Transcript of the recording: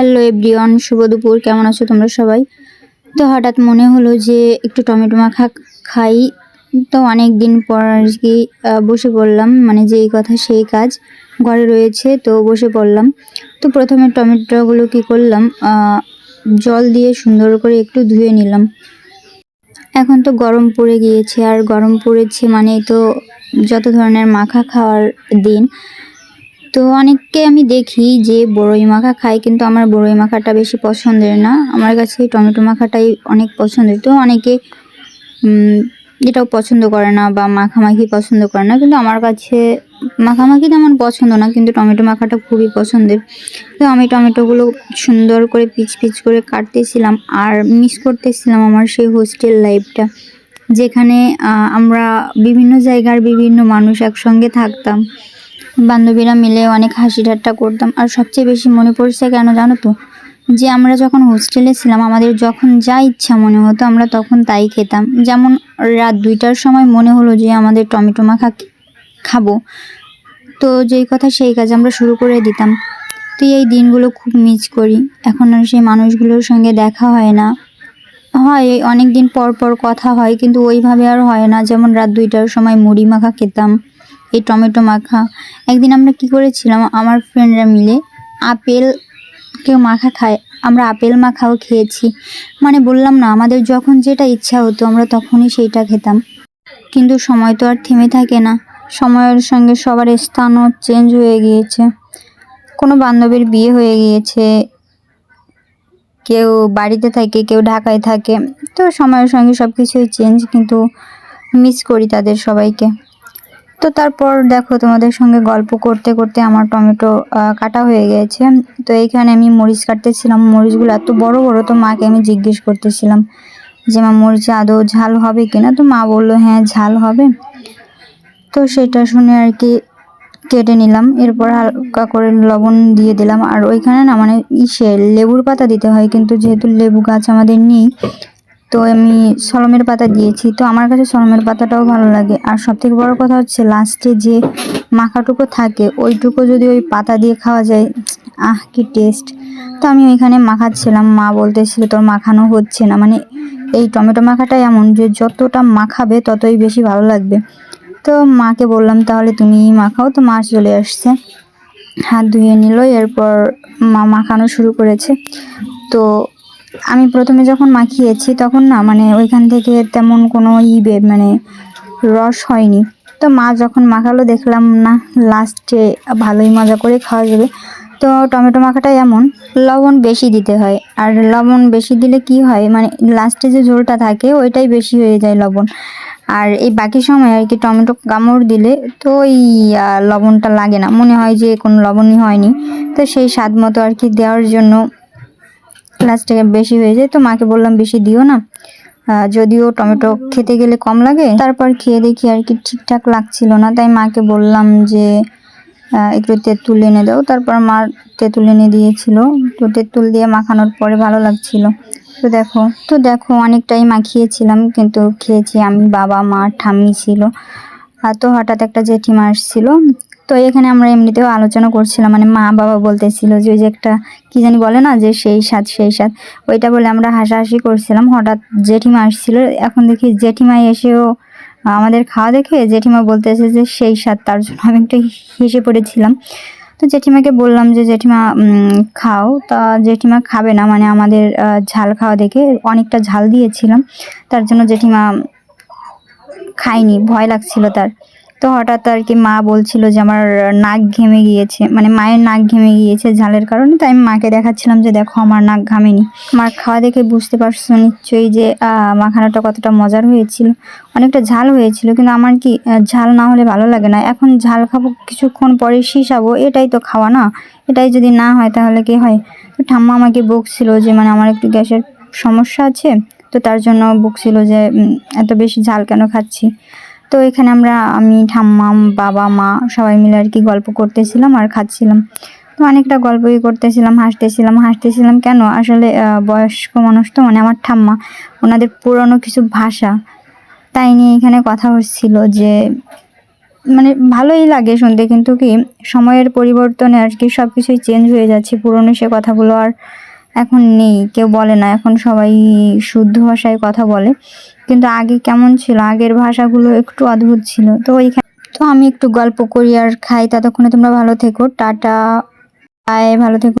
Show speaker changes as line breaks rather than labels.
Hello everyone, শুভ দুপুর, কেমন আছো তোমরা সবাই? তো হঠাৎ মনে হলো যে একটু টমেটো মাখা খাই। তো অনেক দিন পর আর কি বসে পড়লাম মানে যেই কথা সেই কাজ ঘরে রয়েছে, তো বসে পড়লাম। তো প্রথমে টমেটোগুলো কি করলাম জল দিয়ে সুন্দর করে একটু ধুয়ে নিলাম। এখন তো গরম পড়ে গিয়েছে, আর গরম পড়েছে মানে তো যত ধরনের মাখা খাওয়ার দিন তো অনেককে আমি দেখি যে বড়ই মাখা খায়, কিন্তু আমার বড়ই মাখাটা বেশি পছন্দের না। আমার কাছে টমেটো মাখাটাই অনেক পছন্দের। তো অনেকে এটাও পছন্দ করে না বা মাখামাখি পছন্দ করে না, কিন্তু আমার কাছে মাখামাখি তেমন পছন্দ না, কিন্তু টমেটো মাখাটা খুবই পছন্দের। তো আমি টমেটোগুলো সুন্দর করে পিচ পিচ করে কাটতেছিলাম আর মিস করতেছিলাম আমার সেই হোস্টেল লাইফটা যেখানে আমরা বিভিন্ন জায়গার বিভিন্ন মানুষ একসঙ্গে থাকতাম। বান্ধবীরা মিলে অনেক হাসি ঠাট্টা করতাম। আর সবচেয়ে বেশি মনে পড়ছে কেন জানো তো? যে আমরা যখন হোস্টেলে ছিলাম, আমাদের যখন যা ইচ্ছা মনে হতো, আমরা তখন তাই খেতাম। যেমন রাত দুইটার সময় মনে হলো যে আমাদের টমেটো মাখা খাব। তো যেই কথা সেই কাজ আমরা শুরু করে দিতাম। তো এই দিনগুলো খুব মিস করি। এখন আর সেই মানুষগুলোর সঙ্গে দেখা হয় না। হয় অনেক দিন পর পর কথা হয়, কিন্তু ওইভাবে আর হয় না। যেমন রাত দুইটার সময় মুড়ি মাখা খেতাম। এই টমেটো মাখা। একদিন আমরা কি করেছিলাম, আমার ফ্রেন্ডরা মিলে আপেল কেউ মাখা খায়, আমরা আপেল মাখাও খেয়েছি। মানে বললাম না, আমাদের যখন যেটা ইচ্ছা হতো আমরা তখনই সেইটা খেতাম। কিন্তু সময় তো আর থেমে থাকে না। সময়ের সঙ্গে সবার স্থানও চেঞ্জ হয়ে গিয়েছে। কোনো বান্ধবীর বিয়ে হয়ে গিয়েছে, কেউ বাড়িতে থাকে, কেউ ঢাকায় থাকে। তো সময়ের সঙ্গে সব কিছুই চেঞ্জ কিন্তু মিস করি তাদের সবাইকে। তো তারপর দেখো তোমাদের সঙ্গে গল্প করতে করতে আমার টমেটো কাটা হয়ে গেছে। তো এইখানে আমি মরিচ কাটতেছিলাম। মরিচগুলো এত বড় বড়, তো মাকে আমি জিজ্ঞেস করতেছিলাম যে, মা, মরিচে আদৌ ঝাল হবে কিনা? তো মা বলল হ্যাঁ ঝাল হবে। তো সেটা শুনে আর কি কেটে নিলাম। এরপর হালকা করে লবণ দিয়ে দিলাম। আর ওইখানে না মানে ইসে লেবুর পাতা দিতে হয়, কিন্তু যেহেতু লেবু গাছ আমাদের নেই তো আমি সলমের পাতা দিয়েছি, তো আমার কাছে সলমের পাতাটাও ভালো লাগে। আর সব থেকে বড় কথা হচ্ছে, লাস্টে যে মাখাটুকু থাকে, ওইটুকু যদি ওই পাতা দিয়ে খাওয়া যায়, আহ, কি টেস্ট তো আমি ওইখানে মাখাচ্ছিলাম, মা বলতেছিল, তোর মাখানো হচ্ছে না। মানে এই টমেটো মাখাটা এমন যে যতটা মাখাবে, ততই বেশি ভালো লাগবে। তো মাকে বললাম, তাহলে তুমি মাখাও। তো মা চলে আসছে, হাত ধুয়ে নিল, এরপর মা মাখানো শুরু করেছে। তো আমি প্রথমে যখন মাখিয়েছি, তখন না মানে ওইখান থেকে তেমন কোনো ই মানে রস হয়নি। তো মা যখন মাখালো, দেখলাম না লাস্টে ভালোই মজা করে খাওয়া যাবে। তো টমেটো মাখাটা এমন, লবণ বেশি দিতে হয়। আর লবণ বেশি দিলে কি হয় মানে লাস্টে যে ঝোলটা থাকে, ওইটাই বেশি হয়ে যায় লবণ। আর এই বাকি সময় আর কি টমেটো কামড় দিলে, তো ওই লবণটা লাগে না। মনে হয় যে কোনো লবণই হয়নি। তো সেই স্বাদ মতো আর কি দেওয়ার জন্য লাস্টে বেশি হয়ে যায়, তো মাকে বললাম বেশি দিও না। যদিও টমেটো খেতে গেলে কম লাগে। তারপর খেয়ে দেখি আর কি ঠিকঠাক লাগছিল না, তাই মাকে বললাম যে একটু তেঁতুল এনে দাও। তারপর মা তেঁতুল এনে দিয়েছিল। তো তেঁতুল দিয়ে মাখানোর পরে ভালো লাগছিল। তো দেখো তো দেখো, অনেকটাই মাখিয়েছিলাম, কিন্তু খেয়েছি আমি, বাবা, মা, ঠাম্মি ছিল। আর তো হঠাৎ একটা জেঠিমা আসছিল তো এখানে আমরা এমনিতেও আলোচনা করছিলাম মানে মা বাবা বলতেছিল যে ওই যে একটা কি জানি বলে না যে সেই স্বাদ সেই স্বাদ ওইটা বলে আমরা হাসাহাসি করছিলাম। হঠাৎ জেঠিমা আসছিল, এখন দেখি জেঠিমা এসেও আমাদের খাওয়া দেখে জেঠিমা বলতেছে যে সেই স্বাদ তার জন্য আমি একটু হেসে পড়েছিলাম। তো জেঠিমাকে বললাম যে জেঠিমা খাও। তা জেঠিমা খাবে না মানে আমাদের ঝাল খাওয়া দেখে অনেকটা ঝাল দিয়েছিলাম। তার জন্য জেঠিমা খায়নি, ভয় লাগছিল তার। তো হঠাৎ আর কি মা বলছিল যে আমার নাক ঘেমে গিয়েছে মানে মায়ের নাক ঘেমে গিয়েছে ঝালের কারণে, তাই আমি মাকে দেখাচ্ছিলাম যে দেখো আমার নাক ঘামেনি। মার খাওয়া দেখে বুঝতে পারছ নিশ্চয়ই যে মাখানাটা কতটা মজার হয়েছিল। অনেকটা ঝাল হয়েছিল, কিন্তু আমার কি ঝাল না হলে ভালো লাগে না। এখন ঝাল খাব, কিছুক্ষণ পরে শিশাবো এটাই তো খাওয়া না। এটাই যদি না হয় তাহলে কি হয়? তো ঠাম্মা আমাকে বকছিল যে মানে আমার একটু গ্যাসের সমস্যা আছে। তো তার জন্য বকছিল যে এত বেশি ঝাল কেন খাচ্ছি? তো এখানে আমরা, আমি ঠাম্মা বাবা, মা সবাই মিলে আর কি গল্প করতেছিলাম আর খাচ্ছিলাম। তো অনেকটা গল্পই করতেছিলাম, হাসতেছিলাম। হাসতেছিলাম কেন? আসলে বয়স্ক মানুষ তো মানে আমার ঠাম্মা, ওনাদের পুরনো কিছু ভাষা। তাই নিয়ে এখানে কথা হচ্ছিল যে মানে ভালোই লাগে শুনতে, কিন্তু কি সময়ের পরিবর্তনে আর কি সব কিছুই চেঞ্জ হয়ে যাচ্ছে। পুরনো সে কথাগুলো আর এখন নেই, কেউ বলে না। এখন সবাই শুদ্ধ ভাষায় কথা বলে। কিন্তু আগে কেমন ছিল? আগের ভাষাগুলো একটু অদ্ভুত ছিল। তো ওইখানে তো আমি একটু গল্প করি আর খাই। ততক্ষণে তোমরা ভালো থেকো। টাটা। বাই ভালো থেকো।